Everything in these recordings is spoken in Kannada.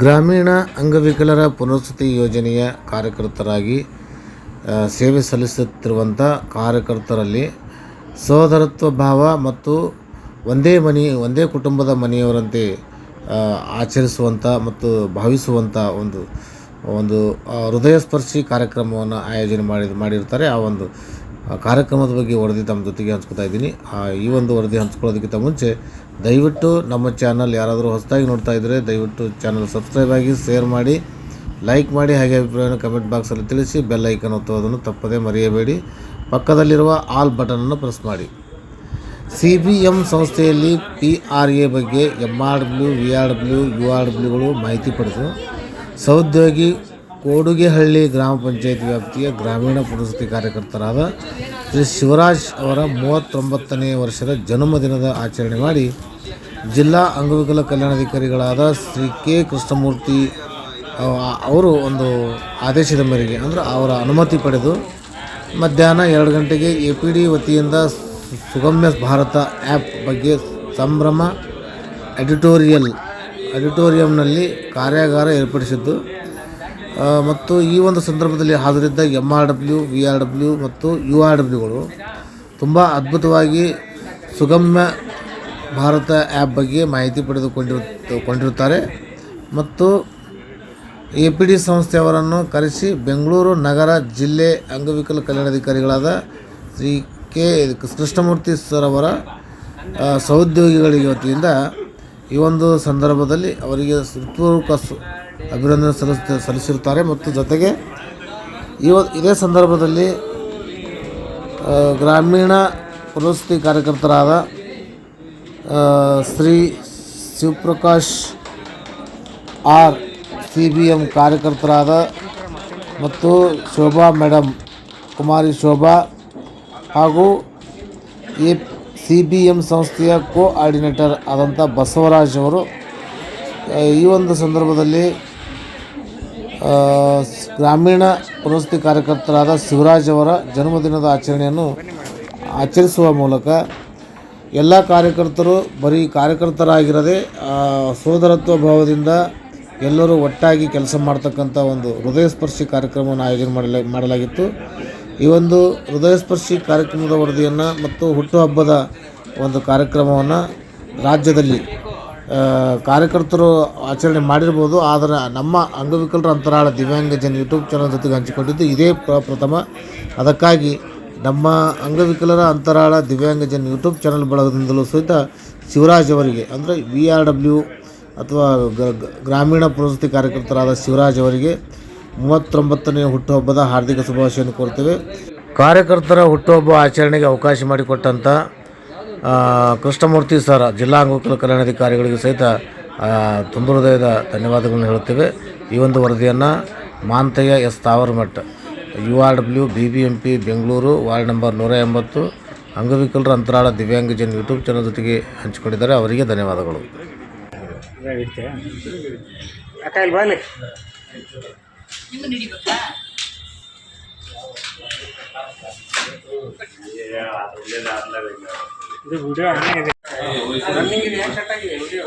ಗ್ರಾಮೀಣ ಅಂಗವಿಕಲರ ಪುನರ್ವಸತಿ ಯೋಜನೆಯ ಕಾರ್ಯಕರ್ತರಾಗಿ ಸೇವೆ ಸಲ್ಲಿಸುತ್ತಿರುವಂಥ ಕಾರ್ಯಕರ್ತರಲ್ಲಿ ಸಹೋದರತ್ವ ಭಾವ ಮತ್ತು ಒಂದೇ ಮನೆ, ಒಂದೇ ಕುಟುಂಬದ ಮನೆಯವರಂತೆ ಆಚರಿಸುವಂಥ ಮತ್ತು ಭಾವಿಸುವಂಥ ಒಂದು ಒಂದು ಹೃದಯಸ್ಪರ್ಶಿ ಹೃದಯ ಸ್ಪರ್ಶಿ ಕಾರ್ಯಕ್ರಮವನ್ನು ಆಯೋಜನೆ ಮಾಡಿ ಮಾಡಿರ್ತಾರೆ. ಆ ಒಂದು ಕಾರ್ಯಕ್ರಮದ ಬಗ್ಗೆ ವರದಿ ತಮ್ಮ ಜೊತೆಗೆ ಹಂಚ್ಕೊತಾ ಇದ್ದೀನಿ. ಆ, ಈ ಒಂದು ವರದಿ ಹಂಚ್ಕೊಳ್ಳೋದಕ್ಕಿಂತ ಮುಂಚೆ ದಯವಿಟ್ಟು ನಮ್ಮ ಚಾನಲ್ ಯಾರಾದರೂ ಹೊಸದಾಗಿ ನೋಡ್ತಾ ಇದ್ದರೆ ದಯವಿಟ್ಟು ಚಾನಲ್ ಸಬ್ಸ್ಕ್ರೈಬ್ ಆಗಿ ಶೇರ್ ಮಾಡಿ ಲೈಕ್ ಮಾಡಿ ಹಾಗೆ ಅಭಿಪ್ರಾಯನ ಕಮೆಂಟ್ ಬಾಕ್ಸಲ್ಲಿ ತಿಳಿಸಿ ಬೆಲ್ ಐಕನ್ ಒತ್ತುವುದನ್ನು ತಪ್ಪದೇ ಮರೆಯಬೇಡಿ. ಪಕ್ಕದಲ್ಲಿರುವ ಆಲ್ ಬಟನನ್ನು ಪ್ರೆಸ್ ಮಾಡಿ. ಸಿ ಬಿ ಎಂ ಸಂಸ್ಥೆಯಲ್ಲಿ ಪಿ ಆರ್ ಎ ಬಗ್ಗೆ M R W V R W U R ಡಬ್ಲ್ಯೂಗಳು ಮಾಹಿತಿ ಪಡೆದು ಸಹೋದ್ಯೋಗಿ ಕೋಡುಗೆಹಳ್ಳಿ ಗ್ರಾಮ ಪಂಚಾಯತ್ ವ್ಯಾಪ್ತಿಯ ಗ್ರಾಮೀಣ ಪುನರ್ವಸತಿ ಕಾರ್ಯಕರ್ತರಾದ ಶ್ರೀ ಶಿವರಾಜ್ ಅವರ ಮೂವತ್ತೊಂಬತ್ತನೇ ವರ್ಷದ ಜನ್ಮದಿನದ ಆಚರಣೆ ಮಾಡಿ ಜಿಲ್ಲಾ ಅಂಗವಿಕಲ ಕಲ್ಯಾಣಾಧಿಕಾರಿಗಳಾದ ಶ್ರೀ ಕೆ ಕೃಷ್ಣಮೂರ್ತಿ ಅವರು ಒಂದು ಆದೇಶದ ಮೇರೆಗೆ, ಅಂದರೆ ಅವರ ಅನುಮತಿ ಪಡೆದು ಮಧ್ಯಾಹ್ನ ಎರಡು ಗಂಟೆಗೆ ಎ ಪಿ ಡಿ ವತಿಯಿಂದ ಸುಗಮ್ಯ ಭಾರತ ಆ್ಯಪ್ ಬಗ್ಗೆ ಸಂಭ್ರಮ ಎಡಿಟೋರಿಯಲ್, ಆಡಿಟೋರಿಯಂನಲ್ಲಿ ಕಾರ್ಯಾಗಾರ ಏರ್ಪಡಿಸಿದ್ದು. ಮತ್ತು ಈ ಒಂದು ಸಂದರ್ಭದಲ್ಲಿ ಹಾಜರಿದ್ದ M R W V R W ಮತ್ತು ಯು ಆರ್ ಡಬ್ಲ್ಯೂಗಳು ತುಂಬ ಅದ್ಭುತವಾಗಿ ಸುಗಮ್ಯ ಭಾರತ ಆ್ಯಪ್ ಬಗ್ಗೆ ಮಾಹಿತಿ ಪಡೆದುಕೊಂಡಿರು, ಕೊಂಡಿರುತ್ತಾರೆ. ಮತ್ತು ಎ ಪಿ ಡಿ ಸಂಸ್ಥೆಯವರನ್ನು ಕರೆಸಿ ಬೆಂಗಳೂರು ನಗರ ಜಿಲ್ಲೆ ಅಂಗವಿಕಲ ಕಲ್ಯಾಣಾಧಿಕಾರಿಗಳಾದ ಶ್ರೀ ಕೆ ಕೃಷ್ಣಮೂರ್ತಿ ಸರ್ ಅವರ ಸಹೋದ್ಯೋಗಿಗಳಿಗೆ ವತಿಯಿಂದ ಈ ಒಂದು ಸಂದರ್ಭದಲ್ಲಿ ಅವರಿಗೆ ಹೃತ್ಪೂರ್ವಕ ಅಭಿನಂದನೆ ಸಲ್ಲಿಸ ಸಲ್ಲಿಸಿರುತ್ತಾರೆ ಮತ್ತು ಜೊತೆಗೆ ಇವ ಇದೇ ಸಂದರ್ಭದಲ್ಲಿ ಗ್ರಾಮೀಣ ಪುನಸ್ತಿ ಕಾರ್ಯಕರ್ತರಾದ Shri Shivaprakash R C B M ಕಾರ್ಯಕರ್ತರಾದ ಮತ್ತು ಶೋಭಾ ಮೇಡಮ್ ಕುಮಾರಿ ಶೋಭಾ ಹಾಗೂ ಎ ಸಿ ಬಿ ಎಂ ಸಂಸ್ಥೆಯ ಕೋ ಆರ್ಡಿನೇಟರ್ ಆದಂಥ ಬಸವರಾಜ್ ಅವರು ಈ ಒಂದು ಸಂದರ್ಭದಲ್ಲಿ ಗ್ರಾಮೀಣ ಪುನರ್ವಸತಿ ಕಾರ್ಯಕರ್ತರಾದ ಶಿವರಾಜ್ ಅವರ ಜನ್ಮದಿನದ ಆಚರಣೆಯನ್ನು ಆಚರಿಸುವ ಮೂಲಕ ಎಲ್ಲ ಕಾರ್ಯಕರ್ತರು ಬರೀ ಕಾರ್ಯಕರ್ತರಾಗಿರದೆ ಸೋದರತ್ವ ಭಾವದಿಂದ ಎಲ್ಲರೂ ಒಟ್ಟಾಗಿ ಕೆಲಸ ಮಾಡ್ತಕ್ಕಂಥ ಒಂದು ಹೃದಯಸ್ಪರ್ಶಿ ಕಾರ್ಯಕ್ರಮವನ್ನು ಆಯೋಜನೆ ಮಾಡಲ, ಮಾಡಲಾಗಿತ್ತು. ಈ ಒಂದು ಹೃದಯಸ್ಪರ್ಶಿ ಕಾರ್ಯಕ್ರಮದ ವರದಿಯನ್ನು ಮತ್ತು ಹುಟ್ಟುಹಬ್ಬದ ಒಂದು ಕಾರ್ಯಕ್ರಮವನ್ನು ರಾಜ್ಯದಲ್ಲಿ ಕಾರ್ಯಕರ್ತರು ಆಚರಣೆ ಮಾಡಿರ್ಬೋದು, ಆದರೆ ನಮ್ಮ ಅಂಗವಿಕಲರ ಅಂತರಾಳ ದಿವ್ಯಾಂಗಜನ್ ಯೂಟ್ಯೂಬ್ ಚಾನಲ್ ಜೊತೆಗೆ ಹಂಚಿಕೊಂಡಿದ್ದು ಇದೇ ಪ್ರ ಪ್ರಥಮ ಅದಕ್ಕಾಗಿ ನಮ್ಮ ಅಂಗವಿಕಲರ ಅಂತರಾಳ ದಿವ್ಯಾಂಗಜನ್ ಯೂಟ್ಯೂಬ್ ಚಾನಲ್ ಬಳಗದಿಂದಲೂ ಸಹಿತ ಶಿವರಾಜ್ ಅವರಿಗೆ, ಅಂದರೆ ವಿ ಆರ್ ಡಬ್ಲ್ಯೂ ಅಥವಾ ಗ್ರಾಮೀಣ ಪ್ರವೃತ್ತಿ ಕಾರ್ಯಕರ್ತರಾದ ಶಿವರಾಜ್ ಅವರಿಗೆ ಮೂವತ್ತೊಂಬತ್ತನೇ ಹುಟ್ಟುಹಬ್ಬದ ಹಾರ್ದಿಕ ಶುಭಾಶಯವನ್ನು ಕೋರ್ತೇವೆ ಕಾರ್ಯಕರ್ತರ ಹುಟ್ಟುಹಬ್ಬ ಆಚರಣೆಗೆ ಅವಕಾಶ ಮಾಡಿಕೊಟ್ಟಂಥ ಕೃಷ್ಣಮೂರ್ತಿ ಸರ್ ಜಿಲ್ಲಾ ಅಂಗವಿಕಲ ಕಲ್ಯಾಣಾಧಿಕಾರಿಗಳಿಗೆ ಸಹಿತ ತುಂಬೃದಯದ ತುಂಬ ಹೃದಯದ ಧನ್ಯವಾದಗಳನ್ನು ಹೇಳುತ್ತೇವೆ. ಈ ಒಂದು ವರದಿಯನ್ನು Manthayya S. Tavaramath U R W B B M P Bengaluru ward number ನೂರ ಎಂಬತ್ತು ಅಂಗವಿಕಲರ ಅಂತರಾಳ ದಿವ್ಯಾಂಗಜನ್ ಯೂಟ್ಯೂಬ್ ಚಾನಲ್ ಜೊತೆಗೆ ಹಂಚಿಕೊಂಡಿದ್ದಾರೆ. ಅವರಿಗೆ ಧನ್ಯವಾದಗಳು. ಇದು ವಿಡಿಯೋ ಆನ್ ಇದೆ ರನ್ನಿಂಗ್ ಇದೆ ಕಟ್ ಆಗಿದೆ ವಿಡಿಯೋ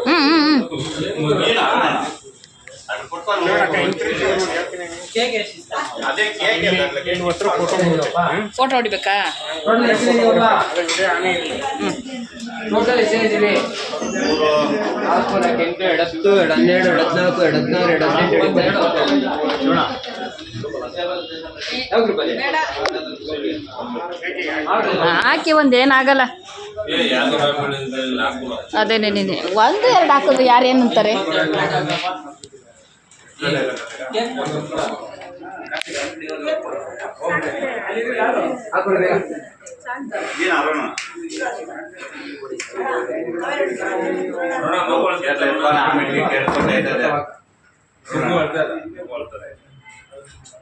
ಏನು ಹತ್ರ ಫೋಟೋ ಫೋಟೋ ಹೊಡಿಬೇಕಾ ಟೋಟಲ್ ನಾಲ್ಕು ನಾಲ್ಕು ಎಂಟು ಎಡತ್ತು ಹತ್ತು ಎರಡು ಹನ್ನೆರಡು ಎರಡು ಹದಿನಾಲ್ಕು ಎರಡು ಹದಿನಾರು ಹಾಕಿ ಒಂದು ಏನಾಗಲ್ಲ. ಅದೇನೇನೇನೆ ಒಂದು ಎರಡು ಹಾಕೋದು ಯಾರು ಏನಂತಾರೆ ಹಾಕೊಳ್ಬೇಕಾ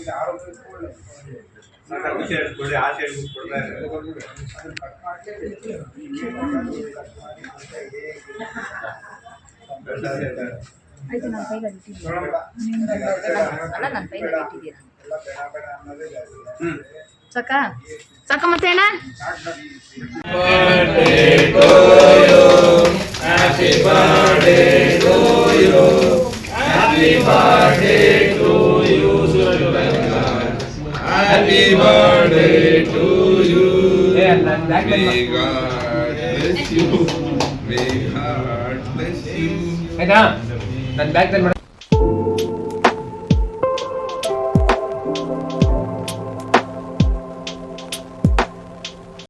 ಅಳ್ತಾರಂತೆ ಮೆಂಟಲ್ ಹೆಲ್ತ್ ಬರೋಣ ಆಯ್ತು ನಾನು ಕೈಗೆ ಇಟ್ಟಿದ್ದೀನಿ ಅಲ್ಲ ನನ್ನ ಕೈಗೆ ಇಟ್ಟಿದ್ದೀರಾ ಸಕ ಸಕ ಮತ್ತೆ ಅಣ್ಣ birthday to you happy birthday to you happy birthday to you ಸುರ ಯೋ ಹ್ಯಾಪಿ ಬರ್ತಡೇ ಟು ಯೂ ಎ ನನ್ನ ಬ್ಯಾಕ್ ಟು ಯೂ